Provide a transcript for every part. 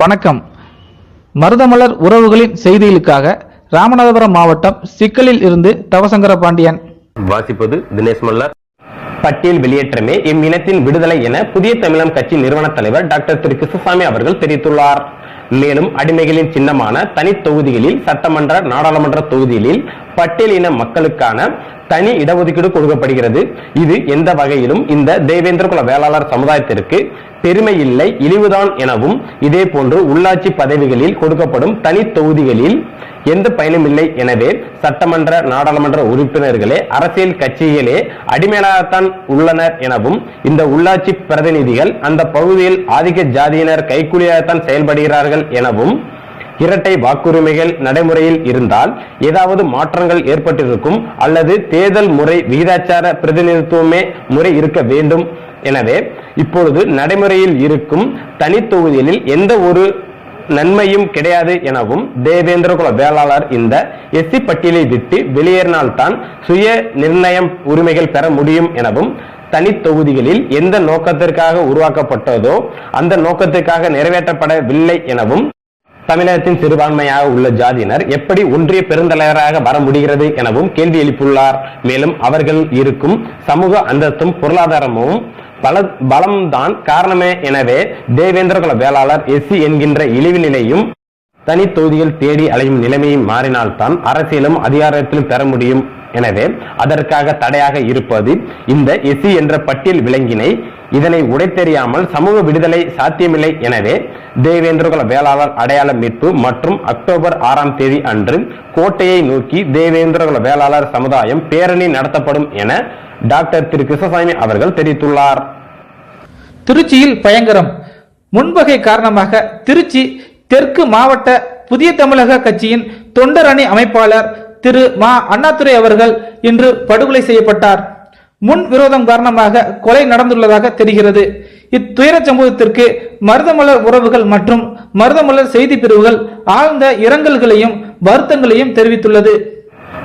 வணக்கம். மருதமலர் உறவுகளின் செய்திகளுக்காக ராமநாதபுரம் மாவட்டம் சிக்கலில் இருந்து தவசங்கர பாண்டியன் வாசிப்பது தினேஷ் மல்லர். பட்டியல் வெளியேற்றமே இம்மினத்தின் விடுதலை என புதிய தமிழம் கட்சி நிறுவன தலைவர் டாக்டர் திரு கிருஷ்ணசாமி அவர்கள் தெரிவித்துள்ளார். மேலும் அடிமைகளின் சின்னமான தனி தொகுதிகளில் சட்டமன்ற நாடாளுமன்ற தொகுதிகளில் பட்டியலின மக்களுக்கான தனி இடஒதுக்கீடு கொடுக்கப்படுகிறது. இது எந்த வகையிலும் இந்த தேவேந்திர குல வேளாளர் சமுதாயத்திற்கு பெருமை இல்லை இழிவுதான் எனவும் இதே போன்று உள்ளாட்சி பதவிகளில் கொடுக்கப்படும் தனி தொகுதிகளில் எந்த பயனும் இல்லை எனவே சட்டமன்ற நாடாளுமன்ற உறுப்பினர்களே அரசியல் கட்சிகளே அடிமையாகத்தான் உள்ளனர் எனவும் இந்த உள்ளாட்சி பிரதிநிதிகள் அந்த பகுதியில் ஆதிக்க ஜாதியினர் கைக்கூலியாகத்தான் செயல்படுகிறார்கள் எனவும் இரட்டை வாக்குரிமைகள் நடைமுறையில் இருந்தால் ஏதாவது மாற்றங்கள் ஏற்பட்டிருக்கும் அல்லது தேர்தல் முறை விகிதாச்சார பிரதிநிதித்துவமே முறை இருக்க வேண்டும். எனவே இப்பொழுது நடைமுறையில் இருக்கும் தனி தொகுதிகளில் எந்த ஒரு நன்மையும் கிடையாது எனவும் தேவேந்திர குல வேளாளர் இந்த எஸ்சி பட்டியலை விட்டு வெளியேறினால்தான் சுய நிர்ணயம் உரிமைகள் பெற முடியும் எனவும் தனி தொகுதிகளில் எந்த நோக்கத்திற்காக உருவாக்கப்பட்டதோ அந்த நோக்கத்திற்காக நிறைவேற்றப்படவில்லை எனவும் தமிழகத்தின் சிறுபான்மையாக உள்ள ஜாதியினர் எப்படி ஒன்றிய பெருந்தலைவராக வர முடிகிறது எனவும் கேள்வி எழுப்பியுள்ளார். மேலும் அவர்கள் இருக்கும் சமூக அந்தஸ்தும் பொருளாதாரமும் பல பலம்தான் காரணமே எனவே தேவேந்திரகுல வேளாளர் எஸ்சி என்கின்ற இழிவு நிலையும் தனி தொகுதிகள் தேடி அலையும் நிலைமையும் மாறினால்தான் அரசியலும் அதிகாரத்திலும் பெற முடியும். எனவே அதற்காக தடையாக இருப்பது இந்த எஸ்சி என்ற பட்டியல் விலங்கினை இதனை உடைத்தெறியாமல் சமூக விடுதலை சாத்தியமில்லை. எனவே தேவேந்திரகுல வேளாளர் அடையாள மீட்பு மற்றும் அக்டோபர் ஆறாம் தேதி அன்று கோட்டையை நோக்கி தேவேந்திரகுல வேளாளர் சமுதாயம் பேரணி நடத்தப்படும் என டாக்டர் திரு கிருஷ்ணசாமி அவர்கள் தெரிவித்துள்ளார். திருச்சியில் பயங்கரம். முன்வகை காரணமாக திருச்சி தெற்கு மாவட்ட புதிய தமிழக கட்சியின் தொண்டர் அணி அமைப்பாளர் திரு மா அண்ணாதுரை அவர்கள் இன்று படுகொலை செய்யப்பட்டார். முன் விரோதம் காரணமாக கொலை நடந்துள்ளதாக தெரிகிறது. இத்துயர சம்பவத்திற்கு மருதமலர் உறவுகள் மற்றும் மருதமலர் செய்தி பிரிவுகள் ஆழ்ந்த இரங்கல்களையும் வருத்தங்களையும் தெரிவித்துள்ளது.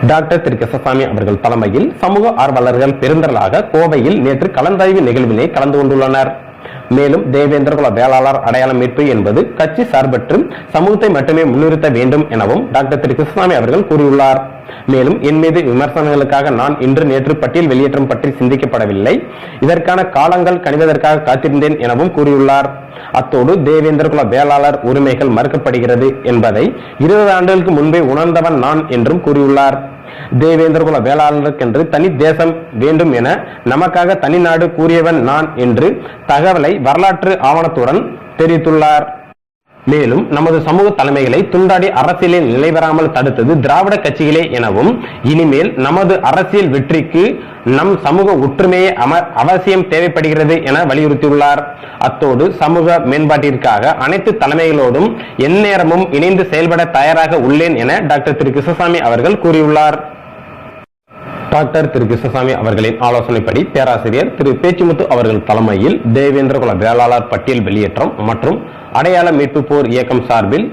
டாக்டர் திரு கிருஷ்ணசாமி அவர்கள் தலைமையில் சமூக ஆர்வலர்கள் பெருந்தரலாக கோவையில் நேற்று கலந்தாய்வு நிகழ்வினை கலந்து கொண்டுள்ளனர். மேலும் தேவேந்திரகுல வேளாளர் அடையாள மீட்பு என்பது கட்சி சார்பற்று சமூகத்தை மட்டுமே முன்னிறுத்த வேண்டும் எனவும் டாக்டர் திரு கிருஷ்ணசாமி அவர்கள் கூறியுள்ளார். மேலும் என் மீது விமர்சனங்களுக்காக நான் இன்று நேற்று பட்டியல் வெளியேற்றம் பற்றி சிந்திக்கப்படவில்லை. இதற்கான காலங்கள் கணிவதற்காக காத்திருந்தேன் எனவும் கூறியுள்ளார். அத்தோடு தேவேந்திர குல வேளாளர் உரிமைகள் மறுக்கப்படுகிறது என்பதை இருபது ஆண்டுகளுக்கு முன்பே உணர்ந்தவன் நான் என்றும் கூறியுள்ளார். தேவேந்திர குல வேளாளருக்கென்று தனி தேசம் வேண்டும் என நமக்காக தனி நாடு கூறியவன் நான் என்று தகவலை வரலாற்று ஆவணத்துடன் தெரிவித்துள்ளார். மேலும் நமது சமூக தலைமைகளை துண்டாடி அரசியலில் நிலைபெறாமல் தடுத்தது திராவிட கட்சிகளே எனவும் இனிமேல் நமது அரசியல் வெற்றிக்கு நம் சமூக ஒற்றுமையே அம அவசியம் தேவைப்படுகிறது என வலியுறுத்தியுள்ளார். அத்தோடு சமூக மேம்பாட்டிற்காக அனைத்து தலைமைகளோடும் எந்நேரமும் இணைந்து செயல்பட தயாராக உள்ளேன் என டாக்டர் திரு கிருஷ்ணசாமி அவர்கள் கூறியுள்ளார். டாக்டர் திரு கிருஷ்ணசாமி அவர்களின் ஆலோசனைப்படி பேராசிரியர் திரு பேச்சுமுத்து அவர்கள் தலைமையில் தேவேந்திரகுல வேளாளர் பட்டியல் வெளியேற்றம் மற்றும் அடையாள மீட்பு போர் இயக்கம் சார்பில்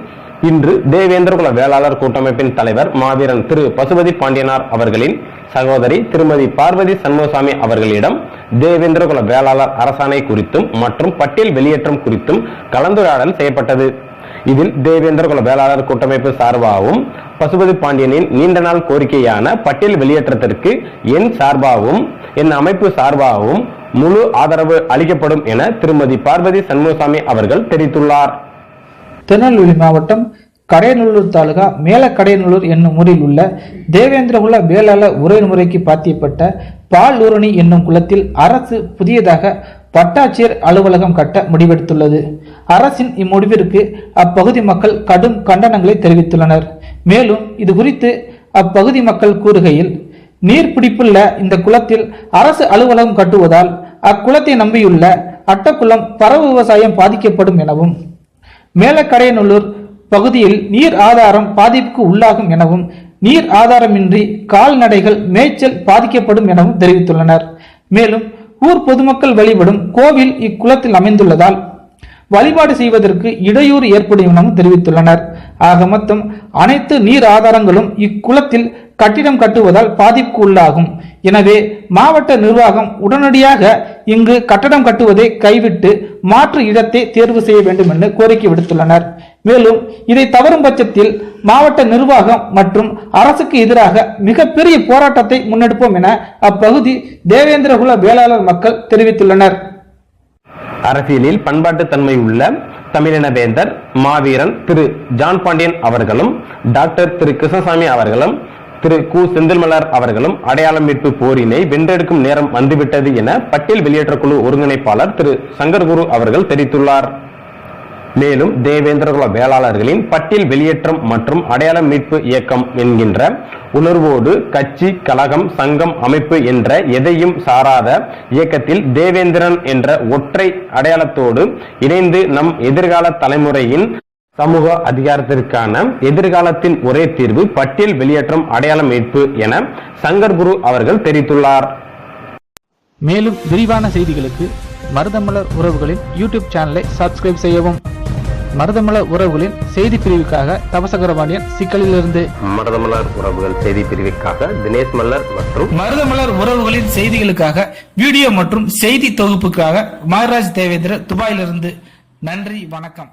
இன்று தேவேந்திரகுல வேளாளர் கூட்டமைப்பின் தலைவர் மாவீரன் திரு பசுபதி பாண்டியனார் அவர்களின் சகோதரி திருமதி பார்வதி சண்முகசாமி அவர்களிடம் தேவேந்திரகுல வேளாளர் அரசாணை குறித்தும் மற்றும் பட்டியல் வெளியேற்றம் குறித்தும் கலந்துரையாடல் செய்யப்பட்டது. இதில் தேவேந்திர குல வேளாளர் கூட்டமைப்பு சார்பாகவும் பசுபதி பாண்டியனின் நீண்ட நாள் கோரிக்கையான பட்டியல் வெளியேற்றத்திற்கு என் சார்பாகவும் என் அமைப்பு சார்பாகவும் முழு ஆதரவு அளிக்கப்படும் என திருமதி பார்வதி சண்முகசாமி அவர்கள் தெரிவித்துள்ளார். திருநெல்வேலி மாவட்டம் கடையநல்லூர் தாலுகா மேல கடையநல்லூர் என்னும் ஊரில் உள்ள தேவேந்திரகுல வேளாள உரை முறைக்கு பாத்தியப்பட்ட பாலூரணி என்னும் குளத்தில் அரசு புதியதாக வட்டாட்சியர் அலுவலகம் கட்ட முடிவெடுத்துள்ளது. அரசின் இம்முடிவிற்கு அப்பகுதி மக்கள் கடும் கண்டனங்களை தெரிவித்துள்ளனர். மேலும் இது குறித்து அப்பகுதி மக்கள் கூறுகையில் நீர்பிடிப்புள்ள இந்த குளத்தில் அரசு அலுவலகம் கட்டுவதால் அக்குளத்தை நம்பியுள்ள அட்டக்குளம் பரவு விவசாயம் பாதிக்கப்படும் எனவும் மேலக்கடையநல்லூர் பகுதியில் நீர் ஆதாரம் பாதிப்புக்கு உள்ளாகும் எனவும் நீர் ஆதாரமின்றி கால்நடைகள் மேய்ச்சல் பாதிக்கப்படும் எனவும் தெரிவித்துள்ளனர். மேலும் ஊர் பொதுமக்கள் வழிபடும் கோவில் இக்குளத்தில் அமைந்துள்ளதால் வழிபாடு செய்வதற்கு இடையூறு ஏற்படும் எனவும் தெரிவித்துள்ளனர். ஆக மொத்தம் அனைத்து நீர் ஆதாரங்களும் இக்குளத்தில் கட்டிடம் கட்டுவதால் பாதிப்பு உள்ளாகும் எனவே மாவட்ட நிர்வாகம் உடனடியாக இங்கு கட்டடம் கட்டுவதை கைவிட்டு மாற்று இடத்தை தேர்வு செய்ய வேண்டும் என்று கோரிக்கை விடுத்துள்ளனர். மேலும் இதை தவறும் பட்சத்தில் மாவட்ட நிர்வாகம் மற்றும் அரசுக்கு எதிராக மிகப்பெரிய போராட்டத்தை முன்னெடுப்போம் என அப்பகுதி தேவேந்திரகுல வேளாளர் மக்கள் தெரிவித்துள்ளனர். அரசியலில் பண்பாட்டு தன்மை உள்ள தமிழின வேந்தர் மாவீரன் திரு ஜான் பாண்டியன் அவர்களும் டாக்டர் திரு கிருஷ்ணசாமி அவர்களும் திரு கு. செந்தில்மலர் அவர்களும் அடையாளம் மீட்பு போரினை வென்றெடுக்கும் நேரம் வந்துவிட்டது என பட்டியல் வெளியேற்ற குழு ஒருங்கிணைப்பாளர் திரு சங்கர்குரு அவர்கள் தெரிவித்துள்ளார். மேலும் தேவேந்திரகுல வேளாளர்களின் பட்டியல் வெளியேற்றம் மற்றும் அடையாள மீட்பு இயக்கம் என்கின்ற உணர்வோடு கட்சி கழகம் சங்கம் அமைப்பு என்ற எதையும் சாராத இயக்கத்தில் தேவேந்திரன் என்ற ஒற்றை அடையாளத்தோடு இணைந்து நம் எதிர்கால தலைமுறையின் சமூக அதிகாரத்திற்கான எதிர்காலத்தின் ஒரே தீர்வு பட்டியல் வெளியேற்றம் அடையாள மீட்பு என சங்கர் குரு அவர்கள் தெரிவித்துள்ளார். மேலும் விரிவான செய்திகளுக்கு மருதமலர் உறவுகளின் யூடியூப் சேனலை சப்ஸ்கிரைப் செய்யவும். மருதமலர் உறவுகளின் செய்தி பிரிவுக்காக தவசகரபாண்டியன் சிக்கலிலிருந்து. மருதமலர் உறவுகள் செய்தி பிரிவிற்காக தினேஷ் மல்லர் மற்றும் மருதமலர் உறவுகளின் செய்திகளுக்காக வீடியோ மற்றும் செய்தி தொகுப்புக்காக மகராஜ் தேவேந்திர துபாயிலிருந்து. நன்றி வணக்கம்.